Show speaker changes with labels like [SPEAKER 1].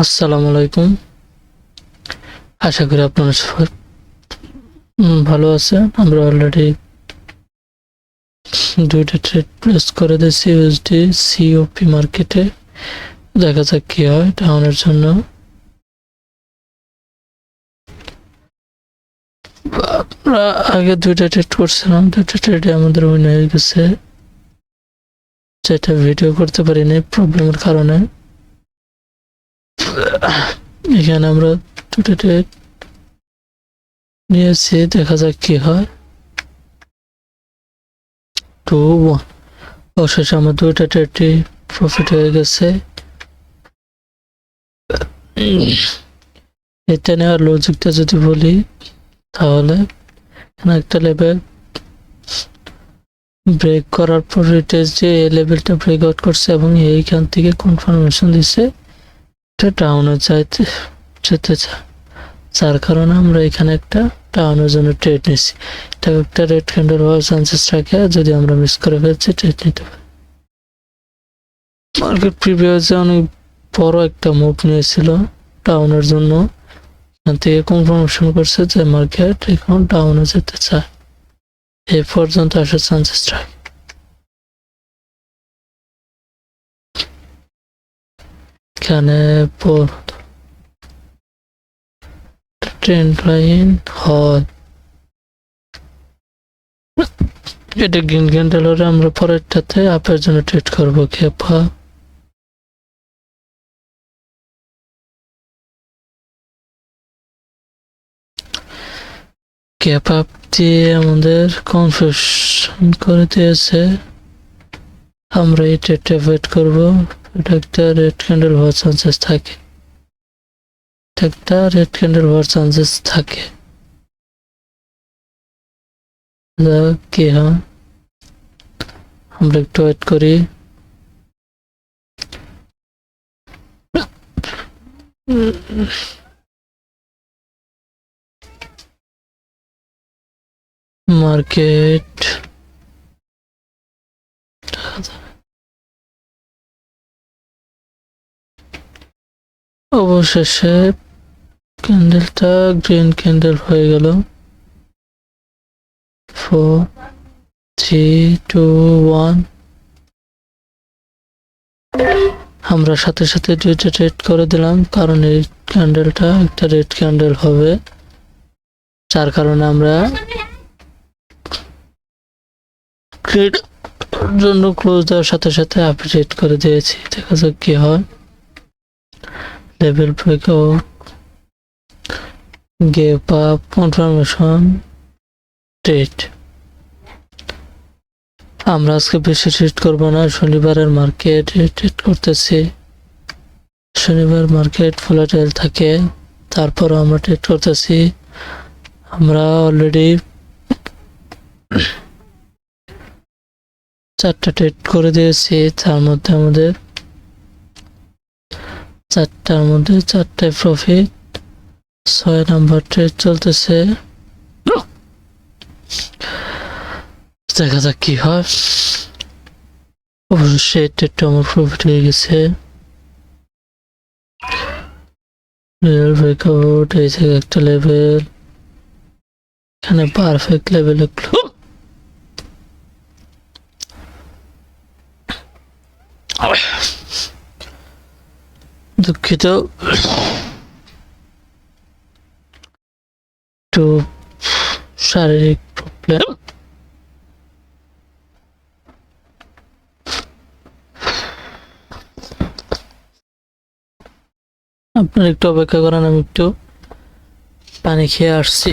[SPEAKER 1] আসসালামু আলাইকুম। আশা করি আপনারা সবাই ভালো আছেন। আমরা অলরেডি দুইটা ট্রেড প্লেস করে দিয়েছি ইউএসডি সিওপি মার্কেটে দেখা যাক কি হয় ডাউনের জন্য। আমরা আগে দুইটা ট্রেড করছিলাম। দুইটা ট্রেডে আমাদের উইন হয়ে গেছে। যেটা ভিডিও করতে পারিনি প্রবলেমের কারণে। এখানে আমরা ট্রেড নিয়েছি, দেখা যাক কি হয়। টু অবশেষে আমার দুইটা ট্রেডটি প্রফিট হয়ে গেছে। এটা নেওয়ার লজিকটা যদি বলি, তাহলে এখানে একটা লেভেল ব্রেক করার পর এটা যে লেভেলটা ব্রেক আউট করছে এবং এইখান থেকে কনফার্মেশন দিছে, এটা টাউনে যাইতে, যেতে চায় যার কারণে আমরা এখানে একটা টাউনের জন্য ট্রেড নিচ্ছি এটা একটা রেড ক্যান্ডেল হওয়ার চান্সেস থাকে, যদি আমরা মিস করে ফেলছি ট্রেড নিতে পারি। মার্কেট প্রিভিয়াসে অনেক বড় একটা মুভ নিয়েছিল টাউনের জন্য। এখান থেকে কনফার্মেশন করছে যে মার্কেট এখন ডাউনে যেতে চায়। এ পর্যন্ত আসার চান্সেস থাকে এখানে ট্রেন লাইন হয়। এটা গ্রিন ক্যান্ডেল হলে আমরা পরেরটাতে আপের জন্য ট্রিট করব, খেপা। ক্যাপ আপ দিয়ে আমাদের কনফিউশন করে দিয়েছে। আমরা এই ট্রেডটা করব। এটা একটা রেড ক্যান্ডেল হওয়ার চান্সেস থাকে। একটা রেড ক্যান্ডেল হওয়ার চান্সেস থাকে। কি হয়। আমরা একটু ওয়েট করি। মার্কেট। অবশেষে ক্যান্ডেলটা গ্রিন ক্যান্ডেল হয়ে গেল। Four, three, two, one. আমরা সাথে সাথে দুইটা রেড করে দিলাম, কারণ এই ক্যান্ডেলটা একটা রেড ক্যান্ডেল হবে। যার কারণে আমরা ট্রেড জন্য ক্লোজ দেওয়ার সাথে সাথে আপডেট করে দিয়েছি। দেখা যাক কি হয়। লেভেল গেপ আপ কনফার্মেশন ট্রেড আমরা আজকে বেশি ট্রেড করব না, শনিবারের মার্কেট ট্রেড করতেছি। শনিবার মার্কেট ফোলাটাইল থাকে, তারপরও আমরা ট্রেড করতেছি। আমরা অলরেডি চারটা ট্রেড করে দিয়েছি, তার মধ্যে আমাদের চারটার মধ্যে চারটায় প্রফিট ছয় নাম্বার ট্রেড চলতেছে। দেখা যাক কি হয়। অবশ্যই ট্রেডটা আমার প্রফিট হয়ে গেছে। এই একটা লেভেল এখানে পারফেক্ট লেভেল একটু দুঃখিত। একটু শারীরিক প্রবলেম আপনার একটু অপেক্ষা করেন আমি একটু পানি খেয়ে আসছি।